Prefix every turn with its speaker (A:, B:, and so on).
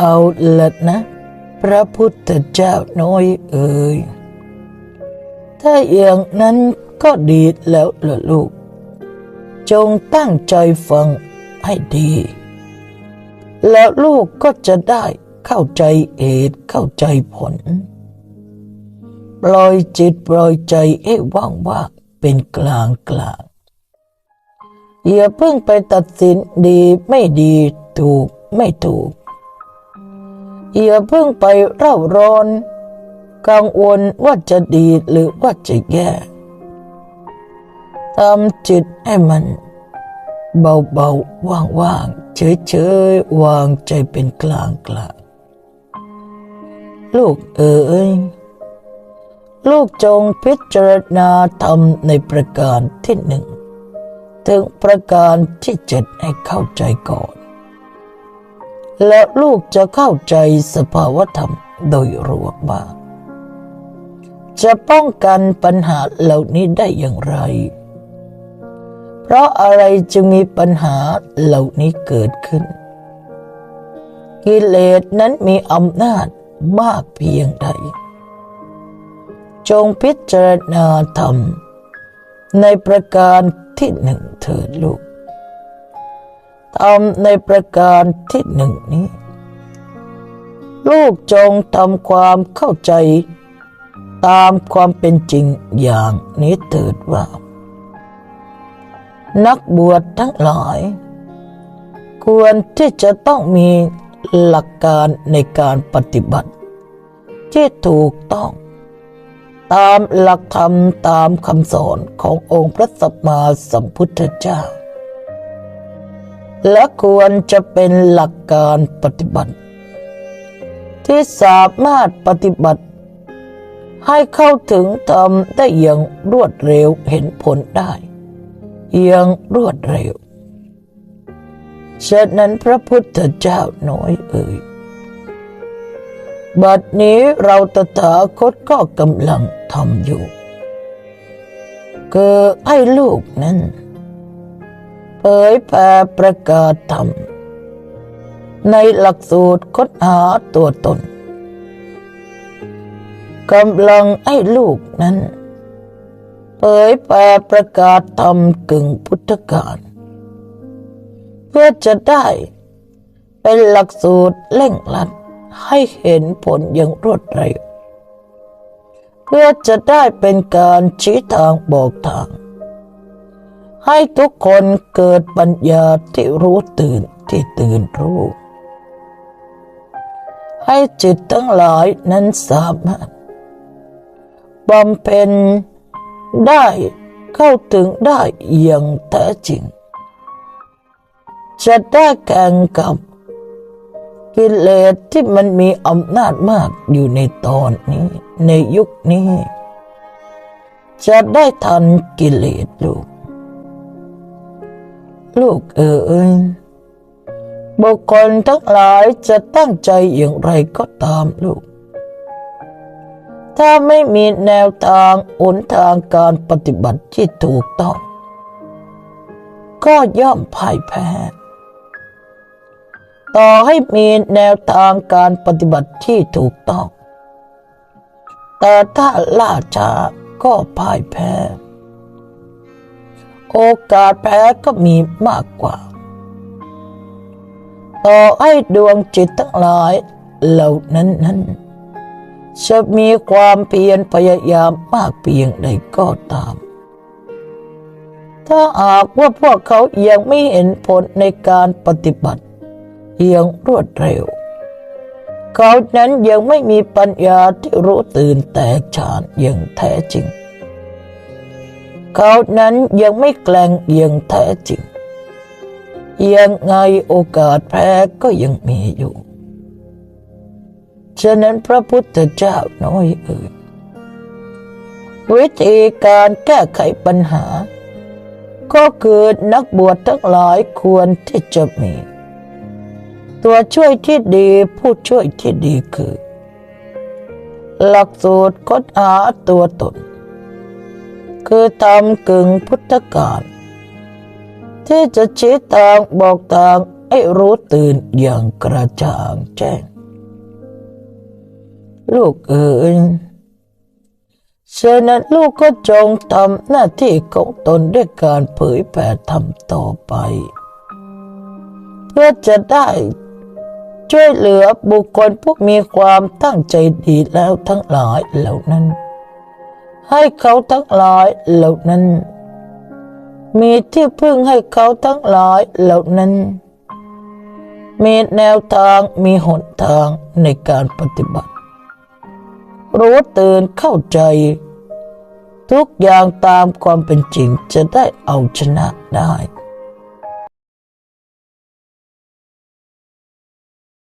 A: เอาละนะ พระพุทธเจ้าน้อยเอ๋ยถ้าอย่างนั้นก็ดีแล้วล่ะลูก จงตั้งใจฟังให้ดี แล้วลูกก็จะได้เข้าใจเหตุเข้าใจผล ปล่อยจิตปล่อยใจให้ว่างว่างเป็นกลางกลางอย่าเพิ่งไปตัดสินดีไม่ดีถูกไม่ถูก อย่าเพิ่งไปเร่าร้อน กังวลว่าจะดีหรือว่าจะแย่ทำจิตให้มัน เบาๆ ว่างๆ เฉยๆ วางใจเป็นกลางกลางลูกเอ๋ยลูกจงพิจารณาธรรมในประการที่หนึ่ง ถึงประการที่เจ็ดให้เข้าใจก่อน และลูกจะเข้าใจสภาวธรรมโดยรวมว่างจะป้องกันปัญหาเหล่านี้ได้อย่างไร เพราะอะไรจึงมีปัญหาเหล่านี้เกิดขึ้น กิเลสนั้นมีอำนาจมากเพียงใด จงพิจารณาธรรม ในประการที่หนึ่งเถิดลูก ธรรมในประการที่หนึ่งนี้ ลูกจงทำความเข้าใจ ตามความเป็นจริงอย่างนี้เถิดว่า นักบวชทั้งหลาย ควรที่จะต้องมีหลักการในการปฏิบัติ ที่ถูกต้อง ตามหลักธรรมตามคำสอนขององค์พระสัมมาสัมพุทธเจ้า และควรจะเป็นหลักการปฏิบัติ ที่สามารถปฏิบัติ ให้เข้าถึงธรรมได้อย่างรวดเร็วเห็นผลได้อย่างรวดเร็วฉะนั้นพระพุทธเจ้าน้อยเอ่ยบัดนี้เราตถาคตก็กำลังทำอยู่คือให้ลูกนั้น ผยแผ่ประกาศธรรม ในหลักสูตรค้นหาตัวตนกำลังให้ลูกนั้น เผยแผ่ประกาศธรรมกึ่งพุทธกาลเพื่อจะได้เป็นหลักสูตรเร่งรัดให้เห็นผลอย่างรวดเร็วเพื่อจะได้เป็นการชี้ทางบอกทาง ให้ทุกคนเกิดปัญญาที่รู้ตื่นที่ตื่นรู้ ให้จิตทั้งหลายนั้นสามารถบำเพ็ญได้เข้าถึงได้อย่างแท้จริง จะได้แข่งกับกิเลสที่มันมีอำนาจมากอยู่ในตอนนี้ ในยุคนี้ จะได้ทันกิเลสลูก ลูกเอ๋ยบุคคลทั้งหลายจะตั้งใจอย่างไรก็ตามลูก ถ้าไม่มีแนวทางหนทางการปฏิบัติที่ถูกต้อง ก็ย่อมพ่ายแพ้ ต่อให้มีแนวทางการปฏิบัติที่ถูกต้อง แต่ถ้าล่าช้าก็พ่ายแพ้ โอกาสแพ้ก็มีมากกว่า ต่อให้ดวงจิตทั้งหลายเหล่านั้นนั้นจะมีความเพียรพยายามมากเพียงใดก็ตาม ถ้าหากว่าพวกเขายังไม่เห็นผลในการปฏิบัติอย่างรวดเร็ว เขานั้นยังไม่มีปัญญาที่รู้ตื่นแตกฉานอย่างแท้จริง เขานั้นยังไม่แกล้งอย่างแท้จริง ยังไงโอกาสแพ้ก็ยังมีอยู่ ฉะนั้นพระพุทธเจ้าน้อยเอ่ยวิธีการแก้ไขปัญหา ก็คือนักบวชทั้งหลายควรที่จะมี ตัวช่วยที่ดีผู้ช่วยที่ดีคือ หลักสูตรค้นหาตัวตน คือทำกึ่งพุทธกาลที่จะชี้ทางบอกทางให้รู้ตื่นอย่างกระจ่างแจ้ง ลูกเอ๋ยฉะนั้นลูกก็จงทำหน้าที่ของตนด้วยการเผยแผ่ธรรมต่อไป เพื่อจะได้ช่วยเหลือบุคคลผู้มีความตั้งใจดีแล้วทั้งหลายเหล่านั้น ให้เขาทั้งหลายเหล่านั้น มีที่พึ่งให้เขาทั้งหลายเหล่านั้น มีแนวทางมีหนทางในการปฏิบัติ รู้ตื่นเข้าใจ ทุกอย่างตามความเป็นจริงจะได้เอาชนะได้